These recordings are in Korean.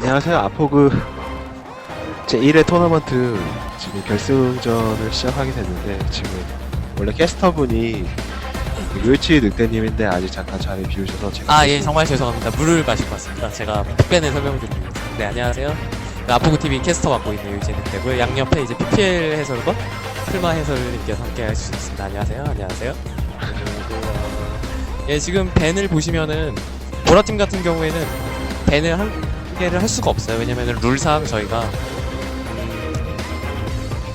안녕하세요. 아포그 제1회 토너먼트 지금 결승전을 시작하게 됐는데 지금 원래 캐스터분이 묘치 늑대님인데 아직 잠깐 자리 비우셔서 제가 아, 예, 정말 죄송합니다. 물을 마시고 왔습니다. 제가 픽밴에 설명드립니다. 네, 안녕하세요. 네, 아포그TV 캐스터 맡고 있는 유진님 되고요. 양옆에 이제 PPL 해설과 풀마 해설님께서 함께 해주셨습니다. 안녕하세요. 안녕하세요. 예, 지금 밴을 보시면은, 보라팀 같은 경우에는 밴을 한 개를 할 수가 없어요. 왜냐면은 룰상 저희가, 음,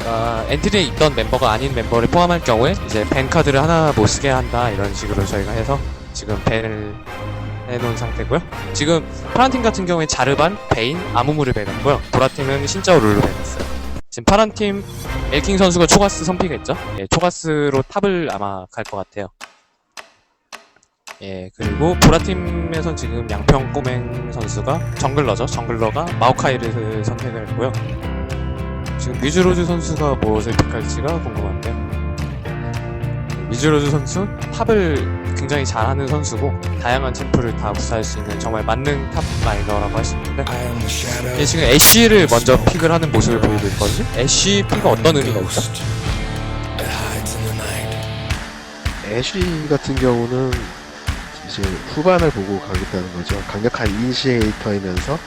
아, 엔트리에 있던 멤버가 아닌 멤버를 포함할 경우에 이제 밴 카드를 하나 못 쓰게 한다 이런 식으로 저희가 해서 지금 밴을 해놓은 상태고요. 지금 파란 팀 같은 경우에 자르반, 베인, 아무무를 밴했고요. 보라 팀은 신짜오 룰로 밴했어요. 지금 파란 팀 엘킹 선수가 초가스 선픽했죠. 예, 초가스로 탑을 아마 갈 것 같아요. 예, 그리고 보라 팀에선 지금 양평 꼬맹 선수가 정글러죠. 정글러가 마오카이를 선택을 했고요. 지금 뮤즈로즈 선수가 무엇을 픽할지가 궁금한데요. 뮤즈로즈 선수 탑을 굉장히 잘하는 선수고 다양한 챔프를 다 구사할 수 있는 정말 만능 탑 라이너라고 할 수 있는데 예, 지금 애쉬를 먼저 픽을 하는 모습을 보이고 있거든요. 애쉬 픽은 어떤 의미가 있죠? 애쉬 같은 경우는 이제 후반을 보고 가겠다는 거죠. 강력한 이니시에이터이면서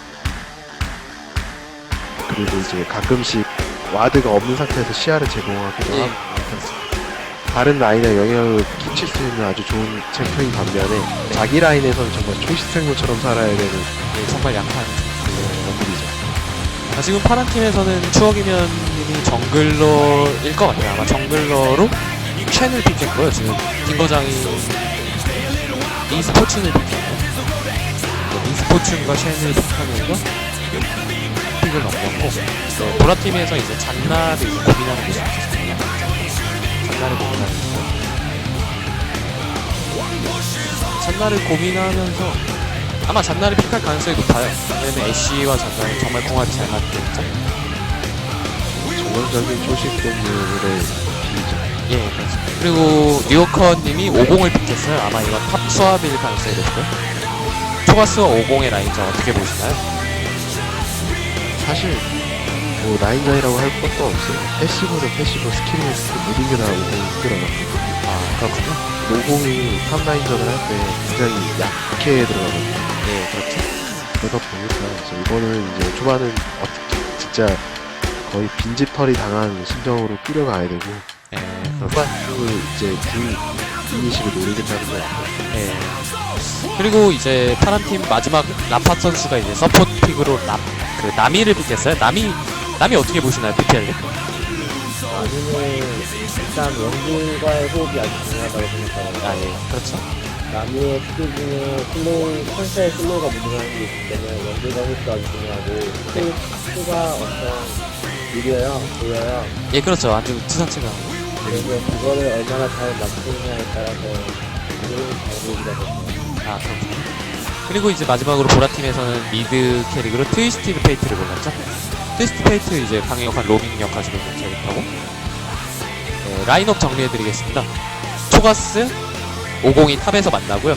그리고 이제 가끔씩 와드가 없는 상태에서 시야를 제공하기도 예. 하고 다른 라인에 영향을 끼칠 수 있는 아주 좋은 챔프인 반면에 자기 라인에서는 정말 초시생물처럼 살아야 되는 예, 정말 약한 원딜이죠. 아, 지금 파란 팀에서는 추억이면 님이 정글러일 것 같아요. 아마 정글러로 첸을 픽했고요. 지금 김거장이 e스포츠를 픽했고요. e스포츠가 첸을 픽하면서 픽을 넘겼고 네, 보라 팀에서 이제 잔나를 이제 고민하는 모습이 있었습니다. 잔나를 고민하는 모습. 잔나를 고민하면서 아마 잔나를 픽할 가능성이 높아요. 왜냐면 애쉬와 잔나는 정말 궁합이 잘 때문에. 전형적인 초식 동물의 비죠. 예. 그리고 뉴요커님이 50을 픽했어요. 아마 이건 탑 수압일 가능성이 높고요. 초가스와 50의 라인전 어떻게 보시나요? 사실 뭐 라인전이라고 할 것도 없어요. 패시브는 패시브, 스킬은 스킬 모든 게다 오공이 끌어갔고 아, 그렇군요. 노공이 탑 라인전을 할 때 굉장히 약해 들어가거든요. 네, 그렇죠. 그러다 보니까 그래서 이거는 이제 초반은 어떻게 진짜 거의 빈집털이 당한 심정으로 끌어가야 되고 예, 후반을 이제 군 이니식을 노리겠다는 거 같아요. 예. 그리고 이제 파란팀 마지막 라팟 선수가 이제 서포트 픽으로 남, 그 나미를 픽했어요. 나미, 나미 어떻게 보시나요, PPL님? 아니면 일단 연구과의 호흡이 아주 중요하다고 생각하거든요. 아, 예, 그렇죠. 남이의 스킬 중에 슬로우, 컨셉 슬로우가 무능한 게 있기 때문에 연구과 호흡도 아주 중요하고 스킬 수가 엄청 느려요, 보여요. 예, 그렇죠. 아주 투사체가. 그래서 그거를 얼마나 잘 맞추느냐에 따라서 방법이가 됩니다. 아, 그렇군요. 그리고 이제 마지막으로 보라팀에서는 미드 캐릭으로 트위스티드 페이트를 골랐죠. 트위스티드 페이트 이제 강력한 로밍 역 가지고 있는 캐릭터고. 네, 라인업 정리해드리겠습니다. 초가스, 50이 탑에서 만나고요.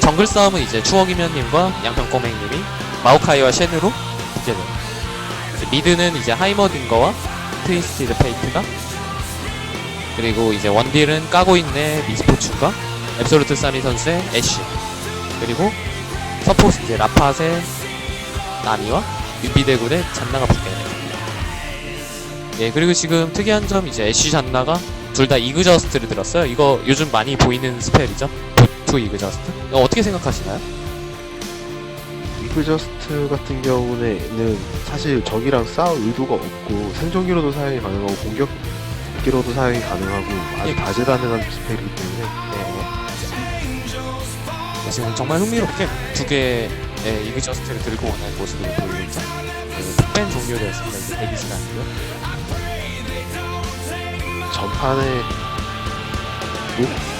정글 싸움은 이제 추억이면님과 양평꼬맹님이 마오카이와 쉔으로. 이제 미드는 이제 하이머딩거와 트위스티드 페이트가 그리고 이제 원딜은 까고 있는 미스포츠가 앱솔루트 사미 선수의 애쉬 그리고 서포스 이제 라팟의 나미와 유비대군의 잔나가 붙게 됩니다. 예 그리고 지금 특이한 점 이제 애쉬 잔나가 둘 다 이그저스트를 들었어요. 이거 요즘 많이 보이는 스펠이죠. 보투 이그저스트. 이거 어떻게 생각하시나요? 이그저스트 같은 경우에는 사실 적이랑 싸울 의도가 없고 생존기로도 사용이 가능하고 공격 기로도 사용이 가능하고 아주 예. 다재다능한 스펠이기 때문에 네. 네, 지금 정말 흥미롭게 두 개의 이그저스트를 들고 오는 모습을 보이고 있죠. 그밴 종료되었습니다. 이제 대기 시간이고요. 전판에 녹